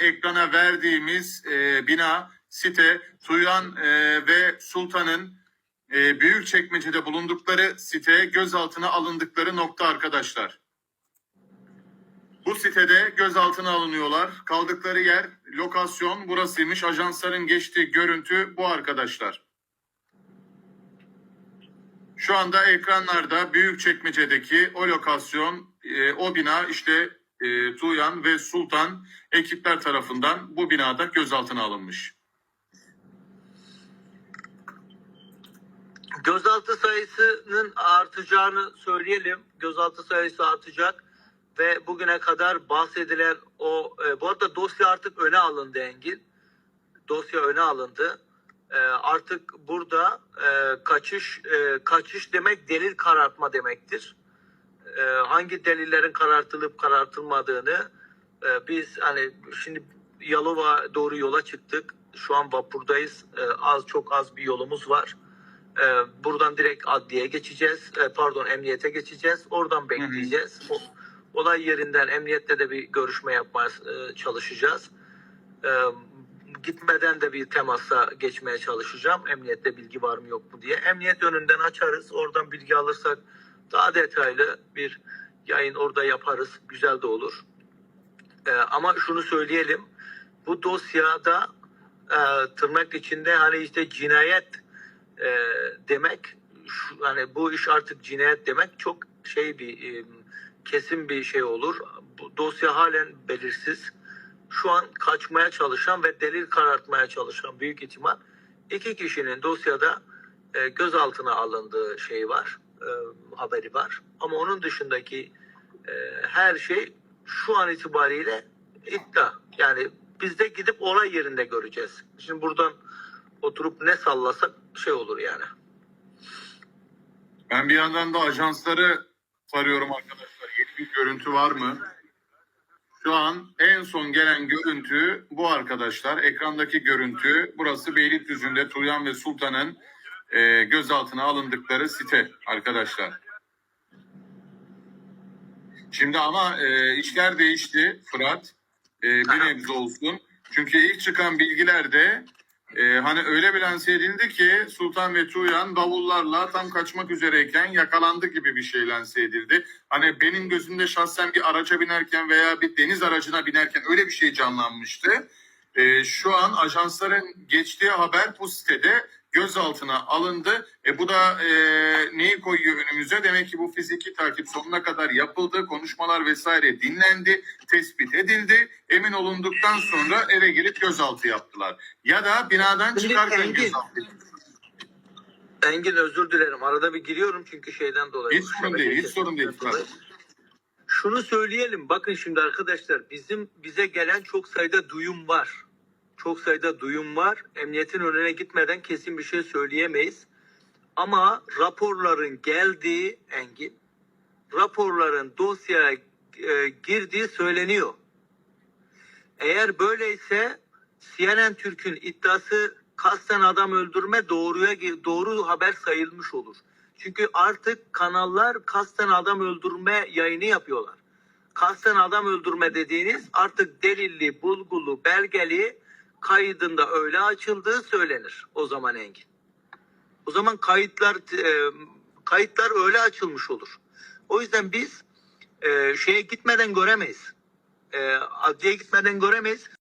ekrana verdiğimiz e, bina, site, Tuyan e, ve Sultan'ın e, Büyükçekmece'de bulundukları site gözaltına alındıkları nokta arkadaşlar. Bu sitede gözaltına alınıyorlar. Kaldıkları yer, lokasyon burasıymış. Ajansların geçtiği görüntü bu arkadaşlar. Şu anda ekranlarda Büyükçekmece'deki o lokasyon, e, o bina işte e, Tuğyan ve Sultan ekipler tarafından bu binada gözaltına alınmış. Gözaltı sayısının artacağını söyleyelim. Gözaltı sayısı artacak ve bugüne kadar bahsedilen o e, bu arada dosya artık öne alındı Engin. Dosya öne alındı. E, artık burada e, kaçış e, kaçış demek delil karartma demektir. E, hangi delillerin karartılıp karartılmadığını e, biz hani şimdi Yalova doğru yola çıktık. Şu an vapurdayız. E, az çok az bir yolumuz var. Ee, buradan direkt adliyeye geçeceğiz. Ee, pardon emniyete geçeceğiz. Oradan bekleyeceğiz. O, olay yerinden emniyette de bir görüşme yapmaya e, çalışacağız. Ee, gitmeden de bir temasa geçmeye çalışacağım. Emniyette bilgi var mı yok mu diye. Emniyet önünden açarız. Oradan bilgi alırsak daha detaylı bir yayın orada yaparız. Güzel de olur. Ee, ama şunu söyleyelim. Bu dosyada e, tırnak içinde hani işte cinayet e, demek şu, hani bu iş artık cinayet demek çok şey bir e, kesin bir şey olur. Bu dosya halen belirsiz. Şu an kaçmaya çalışan ve delil karartmaya çalışan büyük ihtimal iki kişinin dosyada e, gözaltına alındığı şey var, e, haberi var. Ama onun dışındaki e, her şey şu an itibariyle iddia. Yani biz de gidip olay yerinde göreceğiz. Şimdi buradan oturup ne sallasak şey olur yani. Ben bir yandan da ajansları arıyorum arkadaşlar. Yeni bir görüntü var mı? Şu an en son gelen görüntü bu arkadaşlar. Ekrandaki görüntü burası Beylikdüzü'nde Tuğyan ve Sultan'ın e, gözaltına alındıkları site arkadaşlar. Şimdi ama e, işler değişti Fırat. E, bir nebze olsun. Çünkü ilk çıkan bilgilerde e, hani öyle bir lanse edildi ki Sultan ve Tuğyan davullarla tam kaçmak üzereyken yakalandı gibi bir şey lanse edildi. Hani benim gözümde şahsen bir araca binerken veya bir deniz aracına binerken öyle bir şey canlanmıştı. E, şu an ajansların geçtiği haber bu sitede gözaltına alındı. E, bu da e, neyi koyuyor önümüze? Demek ki bu fiziki takip sonuna kadar yapıldı. Konuşmalar vesaire dinlendi, tespit edildi. Emin olunduktan sonra eve gelip gözaltı yaptılar. Ya da binadan çıkarken gözaltı Engin özür dilerim. Arada bir giriyorum çünkü şeyden dolayı. Hiç sorun değil, hiç sorun değil. Fırat. Şunu söyleyelim. Bakın şimdi arkadaşlar bizim bize gelen çok sayıda duyum var. Çok sayıda duyum var. Emniyetin önüne gitmeden kesin bir şey söyleyemeyiz. Ama raporların geldiği Engin, raporların dosyaya e, girdiği söyleniyor. Eğer böyleyse CNN Türk'ün iddiası kasten adam öldürme doğruya doğru haber sayılmış olur. Çünkü artık kanallar kasten adam öldürme yayını yapıyorlar. Kasten adam öldürme dediğiniz artık delilli, bulgulu, belgeli kaydında öyle açıldığı söylenir o zaman Engin. O zaman kayıtlar e, kayıtlar öyle açılmış olur. O yüzden biz e, şeye gitmeden göremeyiz. E, adliye gitmeden göremeyiz.